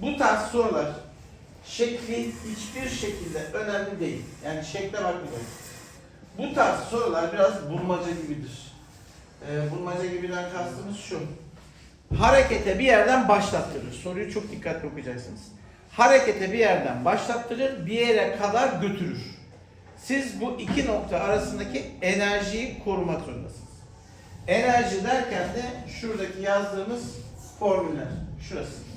Bu tarz sorular şekli hiçbir şekilde önemli değil. Yani şekle bakmayacağız. Bu tarz sorular biraz bulmaca gibidir. Ee, bulmaca gibiden kastımız şu. Harekete bir yerden başlattırır. Soruyu çok dikkatli okuyacaksınız. Harekete bir yerden başlattırır, bir yere kadar götürür. Siz bu iki nokta arasındaki enerjiyi korumak zorundasınız. Enerji derken de şuradaki yazdığımız formüller. Şurası.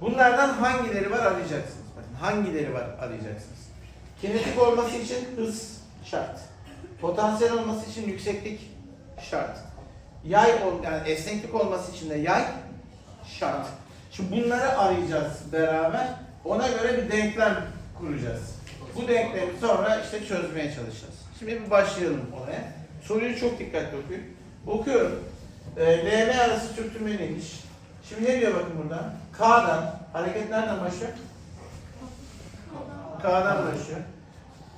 Bunlardan hangileri var arayacaksınız. Bakın hangileri var arayacaksınız. Kinetik olması için hız şart. Potansiyel olması için yükseklik şart. Yay yani esneklik olması için de yay şart. Şimdi bunları arayacağız beraber. Ona göre bir denklem kuracağız. Bu denklemi sonra işte çözmeye çalışacağız. Şimdi bir başlayalım olaya. Soruyu çok dikkatli okuyun. Okuyorum. E, LM arası sürtünmeliymiş. Şimdi ne diyor bakın burada? K'dan, hareket nereden başlıyor? K'dan başlıyor.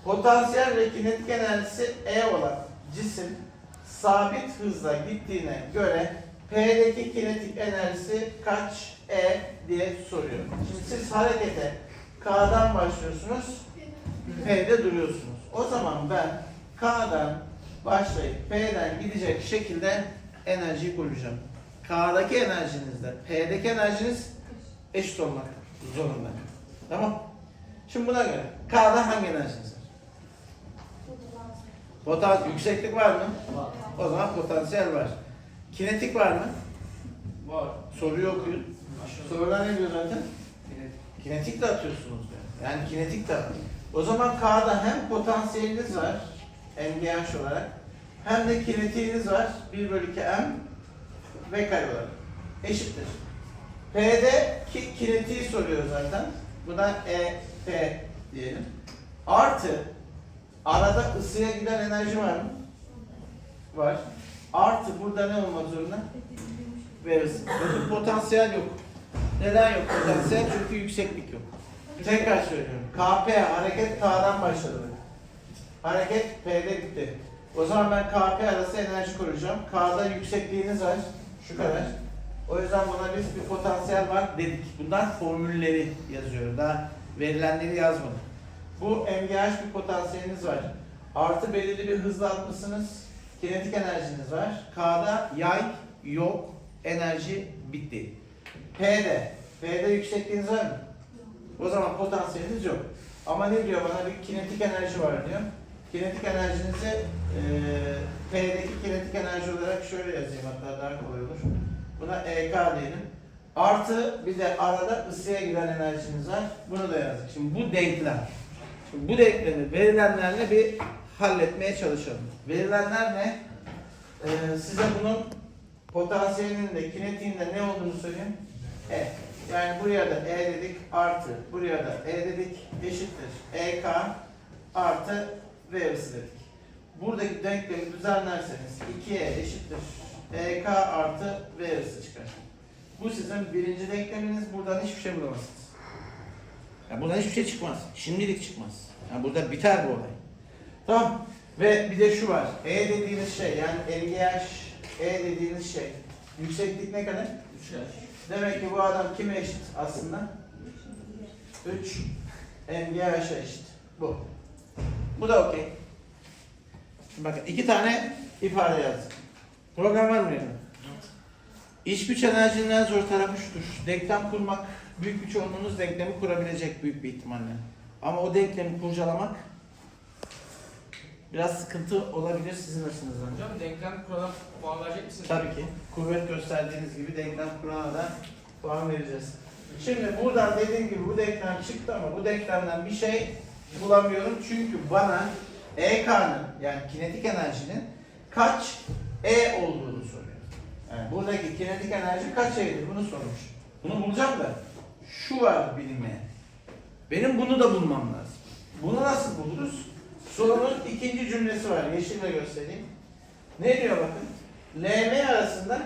Potansiyel ve kinetik enerjisi E olan cisim sabit hızla gittiğine göre P'deki kinetik enerjisi kaç E diye soruyor. Şimdi siz harekete K'dan başlıyorsunuz, P'de duruyorsunuz. O zaman ben K'dan başlayıp P'den gidecek şekilde enerjiyi koyacağım. K'daki enerjinizle P'deki enerjiniz eşit olmak zorunda. Tamam? Şimdi buna göre K'da hangi enerjiniz var? Potansiyel yükseklik var mı? O zaman potansiyel var. Kinetik var mı? Var. Soruyu okuyun. Sorular ne diyor zaten? Kinetik de atıyorsunuz diyor. Yani kinetik de var. O zaman K'da hem potansiyeliniz var MGH olarak hem de kinetiğiniz var 1 bölü 2 M V kare olarak. Eşittir. P'de ki, kinetiği soruyor zaten. Buna E, P diyelim. Artı arada ısıya giden enerji var mı? Var. Artı burada ne olmak zorunda? Ve ısı. Potansiyel yok. Neden yok potansiyel? Çünkü yükseklik yok. Tekrar söylüyorum. KP hareket K'dan başladı. Hareket P'de bitti. O zaman ben KP arası enerji koruyacağım. K'da yüksekliğiniz var. Şu kadar. O yüzden buna biz bir potansiyel var dedik. Bunlar formülleri yazıyorum. Daha verilenleri yazmadım. Bu MGH bir potansiyeliniz var. Artı belirli bir hızla atmışsınız. Kinetik enerjiniz var. K'da yay yok. Enerji bitti. P'de. P'de yüksekliğiniz var mı? O zaman potansiyeliniz yok. Ama ne diyor bana bir kinetik enerji var diyor. Kinetik enerjinizi eee P'deki kinetik enerji olarak şöyle yazayım hatta daha kolay olur. Buna EK diyelim. Artı bir de arada ısıya giden enerjimiz var. Bunu da yazdık. Şimdi bu denklem. Şimdi bu denklemi verilenlerle bir halletmeye çalışalım. Verilenler ne? Ee, size bunun potansiyelinin de kinetiğinin de ne olduğunu söyleyeyim. E. Yani buraya da E dedik artı buraya da E dedik eşittir. EK artı V ısı dedik. Buradaki denklemi düzenlerseniz 2E eşittir. EK artı V ısı çıkar. Bu sizin birinci denkleminiz. Buradan hiçbir şey bulamazsınız. Ya buradan hiçbir şey çıkmaz. Şimdilik çıkmaz. Yani burada biter bu olay. Tamam. Ve bir de şu var. E dediğiniz şey yani MGH E dediğiniz şey. Yükseklik ne kadar? 3 yaş. Demek ki bu adam kime eşit aslında? 3 MGH'a eşit. Bu. Bu da okey. Bakın iki tane ifade yazdık. Program var mı yanında? İç güç enerjinin en zor tarafı şudur. Denklem kurmak, büyük bir çoğunluğunuz denklemi kurabilecek büyük bir ihtimalle. Ama o denklemi kurcalamak biraz sıkıntı olabilir sizin açınızdan. Hocam denklem kuralına puan verecek misiniz? Tabii ki. Kuvvet gösterdiğiniz gibi denklem kurana da puan vereceğiz. Şimdi buradan dediğim gibi bu denklem çıktı ama bu denklemden bir şey bulamıyorum. Çünkü bana EK'nın yani kinetik enerjinin kaç E olduğunu soruyor. Yani buradaki kinetik enerji kaç E'dir bunu sormuş. Bunu bulacağım da şu var bilinmeyen. Benim bunu da bulmam lazım. Bunu nasıl buluruz? Sorunun ikinci cümlesi var. Yeşille göstereyim. Ne diyor bakın? LM arasında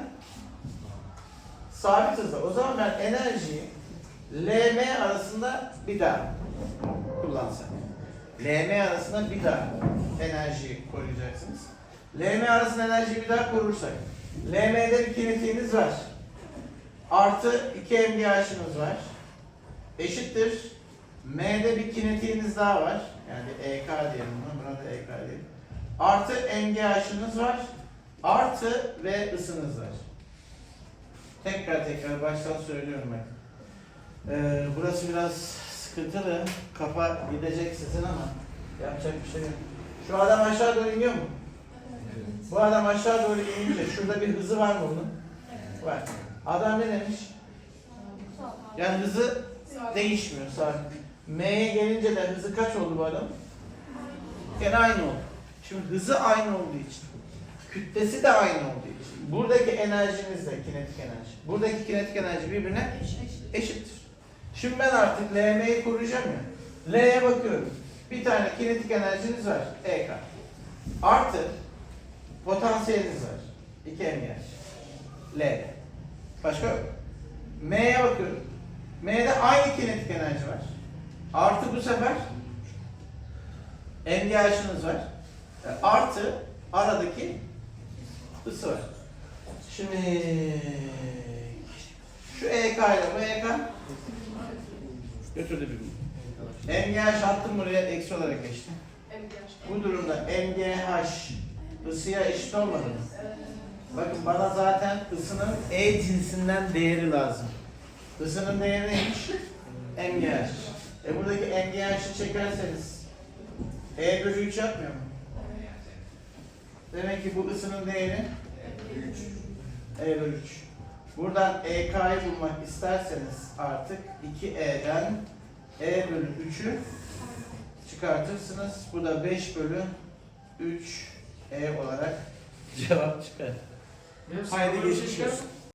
sabit hızla. O zaman ben enerjiyi LM arasında bir daha kullansak. LM arasında bir daha enerjiyi koruyacaksınız. LM arasında enerjiyi bir daha korursak. LM'de bir kinetiğiniz var. Artı 2 MGH'ınız var. Eşittir. M'de bir kinetiğiniz daha var. Yani EK diyelim buna. Buna da EK diyelim. Artı MGH'ınız var. Artı ve ısınız var. Tekrar tekrar baştan söylüyorum ben. Ee, burası biraz sıkıntılı. Kafa gidecek sizin ama yapacak bir şey yok. Şu adam aşağı doğru iniyor mu? Bu adam aşağı doğru inince şurada bir hızı var mı bunun? Var. Adam ne demiş? Yani hızı değişmiyor sabit. M'ye gelince de hızı kaç oldu bu adam? Gene aynı oldu. Şimdi hızı aynı olduğu için, kütlesi de aynı olduğu için, buradaki enerjiniz de kinetik enerji. Buradaki kinetik enerji birbirine eşittir. Şimdi ben artık LM'yi koruyacağım ya. L'ye bakıyorum. Bir tane kinetik enerjiniz var. EK. Artı potansiyeliniz var. 2 MGH. L'de. Başka yok. M'ye bakıyorum. M'de aynı kinetik enerji var. Artı bu sefer MGH'ınız var. E, Artı aradaki ısı var. Şimdi şu EK ile bu EK götürdü birbirini. MGH attım buraya eksi olarak geçti. Bu durumda MGH ısıya eşit olmadı mı? Bakın bana zaten ısının E cinsinden değeri lazım. Isının değeri neymiş? MGH. E buradaki MGH'ı çekerseniz E bölü 3 yapmıyor mu? Demek ki bu ısının değeri E bölü 3. Buradan EK'yı bulmak isterseniz artık 2E'den E bölü 3'ü çıkartırsınız. Bu da 5 bölü 3 E olarak cevap çıkar. Haydi sıkıntı